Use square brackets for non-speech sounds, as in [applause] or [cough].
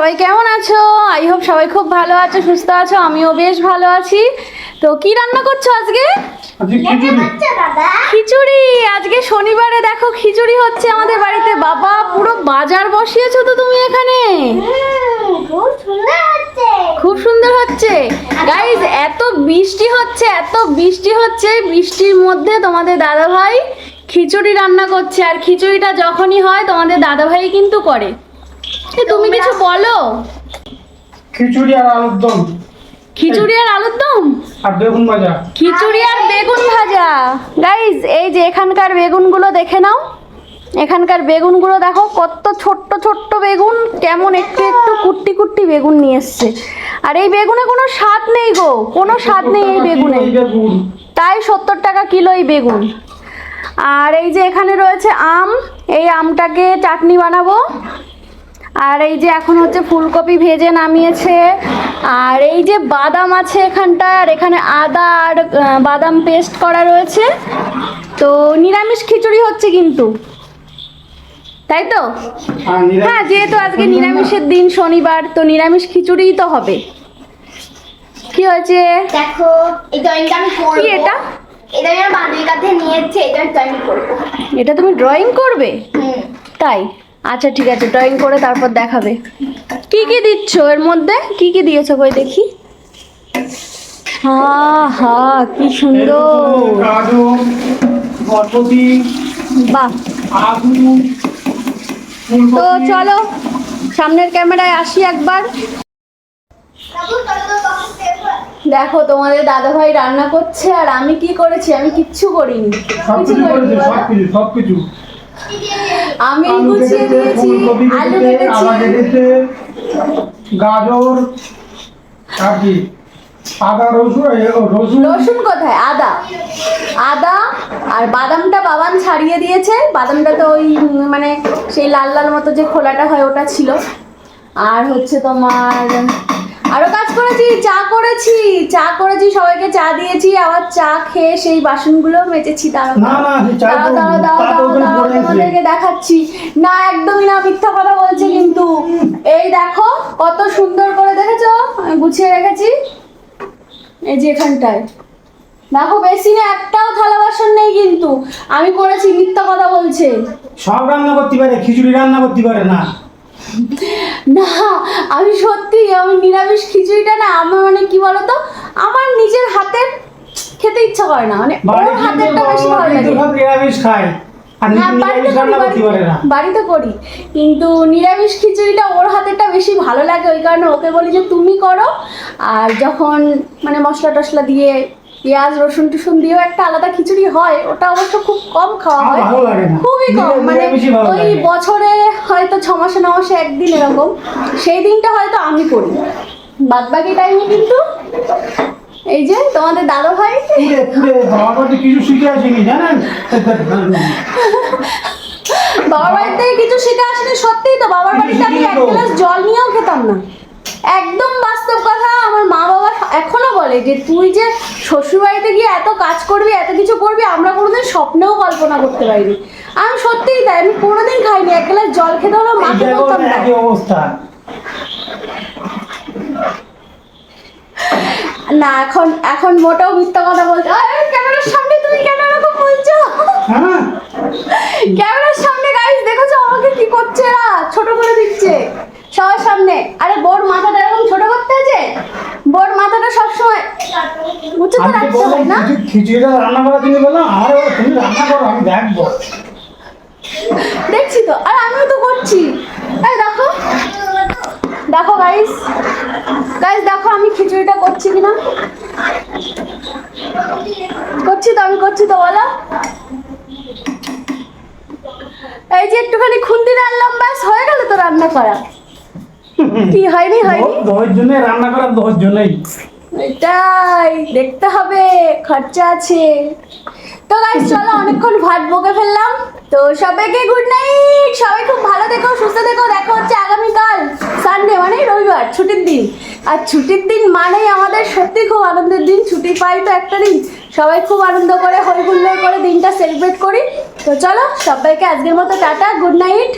সবাই কেমন আছো? আই হোপ সবাই খুব ভালো আছো সুস্থ আছো আমিও বেশ ভালো আছি। তো কি রান্না করছ আজকে? আজকে খিচুড়ি। খিচুড়ি। আজকে শনিবারে দেখো খিচুড়ি হচ্ছে আমাদের বাড়িতে। বাবা পুরো বাজার বসিয়েছো তো তুমি এখানে। খুব সুন্দর হচ্ছে। গাইজ এত বৃষ্টি হচ্ছে এত বৃষ্টি হচ্ছে। বৃষ্টির মধ্যে তোমাদের দাদা ভাই খিচুড়ি রান্না করছে। আর খিচুড়িটা যখনই হয় তোমাদের দাদা ভাই কিন্তু করে। তুমি কিছু বলো? খিচুড়ি আর আলুর দম। খিচুড়ি আর আলুর দম? আর বেগুন ভাজা। খিচুড়ি আর বেগুন ভাজা। গাইজ এই যে এখানকার বেগুনগুলো দেখে নাও। এখানকার বেগুনগুলো দেখো কত ছোট্ট ছোট্ট বেগুন কেমন একটু একটু কুট্টি কুট্টি বেগুন নিয়ে এসছে। আর এই বেগুনে কোনো স্বাদ নেই গো কোনো স্বাদ নেই এই বেগুনে। তাই সত্তর টাকা কিলো এই বেগুন। আর এই যে এখানে রয়েছে আম এই আমটাকে চাটনি বানাবো। আর এই যে এখন হচ্ছে ফুলকপি ভেজে নামিয়েছে। আর এই যে বাদাম আছে এখানটায় আর এখানে আদা আর বাদাম পেস্ট করা রয়েছে। তো নিরামিষ খিচুড়ি হচ্ছে কিন্তু। তাই তো? হ্যাঁ যেহেতু আজকে নিরামিষের দিন শনিবার তো নিরামিষ খিচুড়িই তো হবে। কি হয়েছে? দেখো এই ড্রয়িংটা আমি করব। কি এটা? এটা আমি আমার বান্ধবীর কাছে নিয়েছি এটা আমি ড্রয়িং করব। এটা তুমি ড্রয়িং করবে? হুম। তাই? আচ্ছা ঠিক আছে ড্রয়িং করে তারপর দেখাবে। কি কি দিচ্ছ এর মধ্যে? কি কি দিয়েছ কই দেখি। হা হা কি সুন্দর। বাহ। তো চলো সামনের ক্যামেরায় আসি একবার। দেখো তোমাদের দাদা ভাই রান্না করছে আর আমি কি করেছি? আমি কিচ্ছু করিনি। সব আমি গুছিয়ে দিয়েছি আলু কেটেছে গাজর আর কি আদা রসুন রসুন। রসুন কোথায়? আদা। আদা আর বাদামটা বাবান ছাড়িয়ে দিয়েছে। বাদামটা তো ওই মানে সেই লাল লাল মতো যে খোলাটা হয় ওটা ছিল। আর হচ্ছে তোমার আরও কাজ করেছি চা করেছি চা করেছি সবাইকে চা দিয়েছি আবার চা খেয়ে সেই বাসনগুলো মেজেছি দাঁড়াও না না। তোমাদেরকে দেখাচ্ছি। না একদমই না মিথ্যা কথা বলছে কিন্তু। এই দেখো কত সুন্দর করে দেখেছ? গুছিয়ে রেখেছি। এই যে এখানটায়। দেখো বেসিনে একটাও থালা বাসন নেই কিন্তু। আমি করেছি মিথ্যা কথা বলছে। সব রান্না করতে পারে খিচুড়ি রান্না করতে পারে না। না আমি সত্যি আমি নিরামিষ খিচুড়িটা না আমার মানে কি বলতো? আমার নিজের হাতের খেতে ইচ্ছা করে না মানে ওর হাতেরটা বেশি ভালো লাগে। নিরামিষ খায় আর হ্যাঁ, বাড়িতে করি কিন্তু নিরামিষ খিচুড়িটা ওর হাতেরটা বেশি ভালো লাগে ওই কারণে ওকে বলি যে তুমি করো আর যখন মানে মশলা টশলা দিয়ে পেঁয়াজ রসুন টুসুন দিয়েও একটা আলাদা খিচুড়ি হয় ওটা অবশ্য খুব কম খাওয়া হয়। খুবই কম মানে ওই বছরে হয়তো ছ মাসে ন মাসে একদিন এরকম। সেই দিনটা হয়তো আমি করি। বাদ বাকি টাইমে কিন্তু এই যে তোমাদের দাদা ভাই বাড়িতে কিছু শিখে আসেনি জানেন? বাবার বাড়ি থেকে কিছু শিখে আসেনি সত্যিই তো বাবার বাড়িতে আমি এক গ্লাস জল নিয়েও খেতাম না। একদম বাস্তব কথা আমার মা বাবা এখনও বলে যে তুই যে শ্বশুর বাড়িতে গিয়ে এত কাজ করবি এত কিছু করবি আমরা কোনোদিন স্বপ্নেও কল্পনা করতে পারিনি। আমি সত্যিই তাই আমি কোনোদিন খাইনি এক গ্লাস জল খেতে হলেও মাকে বলতাম না। অবস্থা। না এখন এখন মোটাও মিথ্যা কথা বলছে আরে ক্যামেরার সামনে তুমি কেন এরকম বলছো? হ্যাঁ ক্যামেরার সামনে গাইস দেখেছ আমাকে কি করছে এরা ছোট করে দিচ্ছে সবার সামনে আরে বোর মাথাটা এরকম ছোট করতে আছে বোর মাথাটা সবসময় উঁচুতে আমি রাখতে বললাম খিচুড়িটা রান্না করার জন্য বললাম আরে তুমি রান্না করো আমি দেখব। দেখছি তো আর আমিও তো করছি। এই দেখো দেখো গাইস গাইস দেখো আমি খিচুড়িটা করছি কিনা। করছি তো আমি করছি তো বলো। এই যে একটুখানি খুন্তি রান্নাম ব্যাস হয়ে গেল তো রান্না করা। [laughs] কি হয়নি হয়নি? দহের জন্য রান্না করা দহের জন্যই। এটাই, দেখতে হবে, খরচা আছে। তো গাইস চলো অনেকক্ষণ ভাত বকে ফেললাম। তো সবাইকে গুড নাইট সবাই খুব ভালো দেখো সুস্থ দেখো দেখা হচ্ছে আগামীকাল সানডে মানে রবিবার, ছুটির দিন। আর ছুটির দিন মানেই আমাদের সত্যি খুব আনন্দের দিন। ছুটি পাই তো একটা দিন। সবাই খুব আনন্দ করে, হই হুল্লোড় করে দিনটা সেলিব্রেট করি। তো চলো, সবাইকে আজকের মতো টাটা গুড নাইট